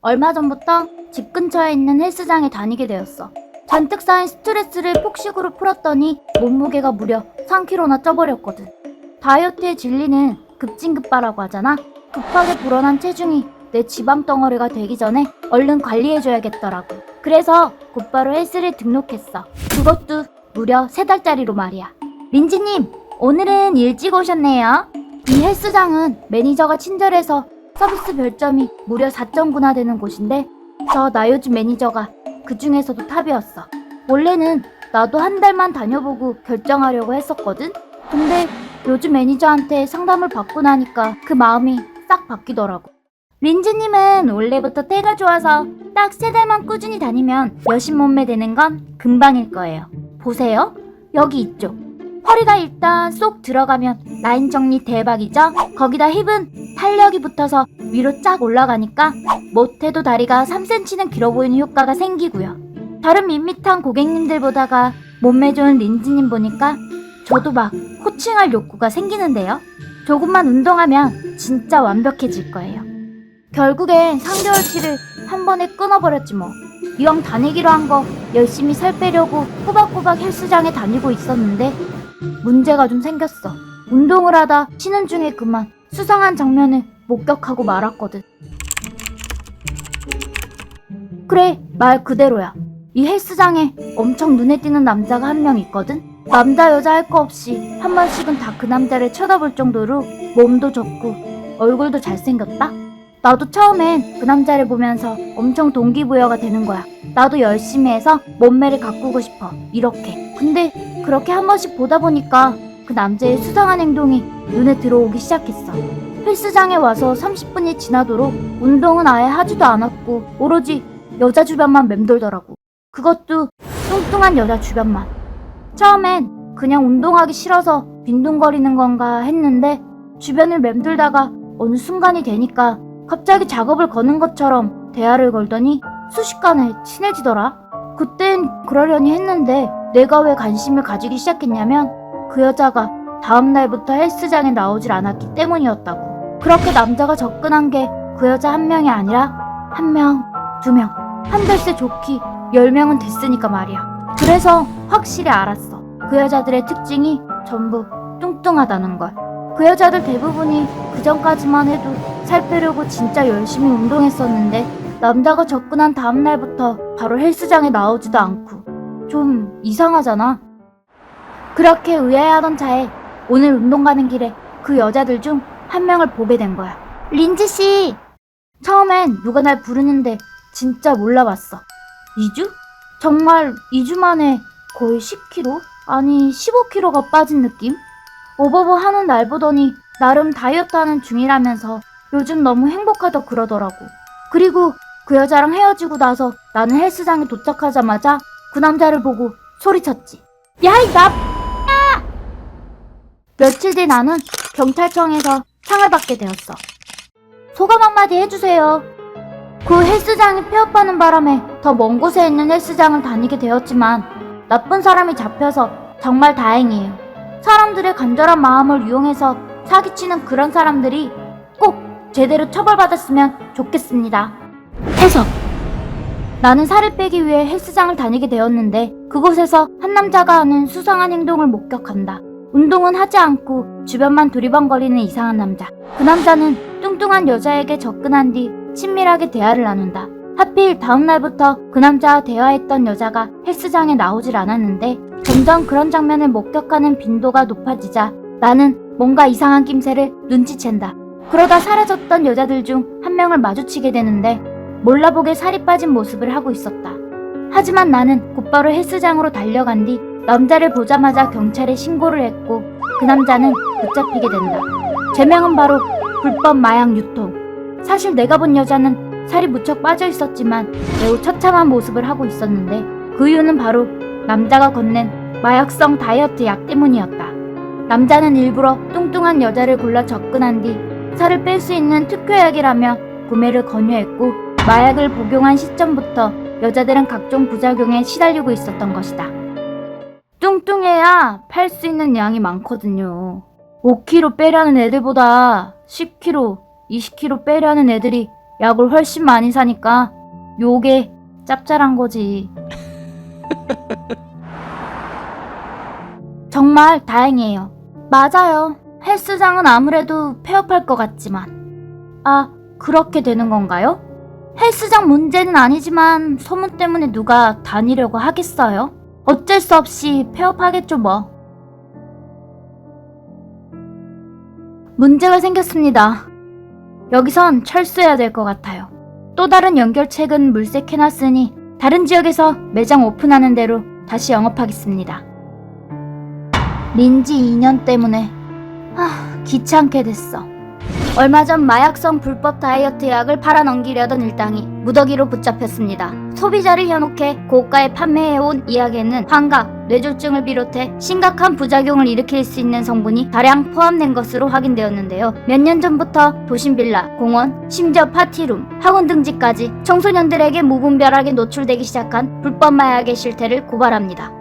얼마 전부터 집 근처에 있는 헬스장에 다니게 되었어. 잔뜩 쌓인 스트레스를 폭식으로 풀었더니 몸무게가 무려 3kg나 쪄버렸거든. 다이어트의 진리는 급진급바라고 하잖아. 급하게 불어난 체중이 내 지방 덩어리가 되기 전에 얼른 관리해줘야겠더라고. 그래서 곧바로 헬스를 등록했어. 그것도 무려 세 달짜리로 말이야. 민지님, 오늘은 일찍 오셨네요. 이 헬스장은 매니저가 친절해서 서비스 별점이 무려 4.9나 되는 곳인데 저 나요즘 매니저가 그 중에서도 탑이었어. 원래는 나도 한 달만 다녀보고 결정하려고 했었거든. 근데 요즘 매니저한테 상담을 받고 나니까 그 마음이 싹 바뀌더라고. 린즈님은 원래부터 때가 좋아서 딱 세 달만 꾸준히 다니면 여신 몸매 되는 건 금방일 거예요. 보세요. 여기 있죠. 허리가 일단 쏙 들어가면 라인 정리 대박이죠? 거기다 힙은 탄력이 붙어서 위로 쫙 올라가니까 못해도 다리가 3cm는 길어 보이는 효과가 생기고요. 다른 밋밋한 고객님들 보다가 몸매 좋은 린지님 보니까 저도 막 호칭할 욕구가 생기는데요. 조금만 운동하면 진짜 완벽해질 거예요. 결국엔 3개월치를 한 번에 끊어버렸지 뭐. 이왕 다니기로 한 거 열심히 살 빼려고 꼬박꼬박 헬스장에 다니고 있었는데 문제가 좀 생겼어. 운동을 하다 쉬는 중에 그만 수상한 장면을 목격하고 말았거든. 그래, 말 그대로야. 이 헬스장에 엄청 눈에 띄는 남자가 한 명 있거든? 남자 여자 할 거 없이 한 번씩은 다 그 남자를 쳐다볼 정도로 몸도 좋고 얼굴도 잘생겼다? 나도 처음엔 그 남자를 보면서 엄청 동기부여가 되는 거야. 나도 열심히 해서 몸매를 가꾸고 싶어. 이렇게. 근데 그렇게 한 번씩 보다 보니까 그 남자의 수상한 행동이 눈에 들어오기 시작했어. 헬스장에 와서 30분이 지나도록 운동은 아예 하지도 않았고 오로지 여자 주변만 맴돌더라고. 그것도 뚱뚱한 여자 주변만. 처음엔 그냥 운동하기 싫어서 빈둥거리는 건가 했는데 주변을 맴돌다가 어느 순간이 되니까 갑자기 작업을 거는 것처럼 대화를 걸더니 순식간에 친해지더라. 그땐 그러려니 했는데 내가 왜 관심을 가지기 시작했냐면 그 여자가 다음 날부터 헬스장에 나오질 않았기 때문이었다고. 그렇게 남자가 접근한 게 그 여자 한 명이 아니라 한 명, 두 명, 한 달새 좋기 열 명은 됐으니까 말이야. 그래서 확실히 알았어. 그 여자들의 특징이 전부 뚱뚱하다는 걸. 그 여자들 대부분이 그 전까지만 해도 살 빼려고 진짜 열심히 운동했었는데 남자가 접근한 다음날부터 바로 헬스장에 나오지도 않고 좀 이상하잖아. 그렇게 의아해하던 차에 오늘 운동 가는 길에 그 여자들 중 한 명을 보게 된 거야. 린지 씨! 처음엔 누가 날 부르는데 진짜 몰라봤어. 2주? 정말 2주 만에 거의 10kg? 아니 15kg가 빠진 느낌? 오버버 하는 날 보더니 나름 다이어트 하는 중이라면서 요즘 너무 행복하다 그러더라고. 그리고 그 여자랑 헤어지고 나서 나는 헬스장에 도착하자마자 그 남자를 보고 소리쳤지. 야, 이 나! 야! 며칠 뒤 나는 경찰청에서 상을 받게 되었어. 소감 한마디 해주세요. 그 헬스장이 폐업하는 바람에 더 먼 곳에 있는 헬스장을 다니게 되었지만 나쁜 사람이 잡혀서 정말 다행이에요. 사람들의 간절한 마음을 이용해서 사기치는 그런 사람들이 꼭 제대로 처벌받았으면 좋겠습니다. 해석. 나는 살을 빼기 위해 헬스장을 다니게 되었는데 그곳에서 한 남자가 하는 수상한 행동을 목격한다. 운동은 하지 않고 주변만 두리번거리는 이상한 남자. 그 남자는 뚱뚱한 여자에게 접근한 뒤 친밀하게 대화를 나눈다. 하필 다음날부터 그 남자와 대화했던 여자가 헬스장에 나오질 않았는데 점점 그런 장면을 목격하는 빈도가 높아지자 나는 뭔가 이상한 낌새를 눈치챈다. 그러다 사라졌던 여자들 중 한 명을 마주치게 되는데 몰라보게 살이 빠진 모습을 하고 있었다. 하지만 나는 곧바로 헬스장으로 달려간 뒤 남자를 보자마자 경찰에 신고를 했고 그 남자는 붙잡히게 된다. 제명은 바로 불법 마약 유통. 사실 내가 본 여자는 살이 무척 빠져 있었지만 매우 처참한 모습을 하고 있었는데 그 이유는 바로 남자가 건넨 마약성 다이어트 약 때문이었다. 남자는 일부러 뚱뚱한 여자를 골라 접근한 뒤 살을 뺄 수 있는 특효약이라며 구매를 권유했고 마약을 복용한 시점부터 여자들은 각종 부작용에 시달리고 있었던 것이다. 뚱뚱해야 팔 수 있는 양이 많거든요. 5kg 빼려는 애들보다 10kg, 20kg 빼려는 애들이 약을 훨씬 많이 사니까 요게 짭짤한 거지. 정말 다행이에요. 맞아요. 헬스장은 아무래도 폐업할 것 같지만. 아, 그렇게 되는 건가요? 헬스장 문제는 아니지만 소문 때문에 누가 다니려고 하겠어요? 어쩔 수 없이 폐업하겠죠 뭐. 문제가 생겼습니다. 여기선 철수해야 될 것 같아요. 또 다른 연결책은 물색해놨으니 다른 지역에서 매장 오픈하는 대로 다시 영업하겠습니다. 린지 2년 때문에 아 귀찮게 됐어. 얼마 전 마약성 불법 다이어트 약을 팔아넘기려던 일당이 무더기로 붙잡혔습니다. 소비자를 현혹해 고가에 판매해온 이 약에는 환각, 뇌졸중을 비롯해 심각한 부작용을 일으킬 수 있는 성분이 다량 포함된 것으로 확인되었는데요. 몇 년 전부터 도심 빌라, 공원, 심지어 파티룸, 학원 등지까지 청소년들에게 무분별하게 노출되기 시작한 불법 마약의 실태를 고발합니다.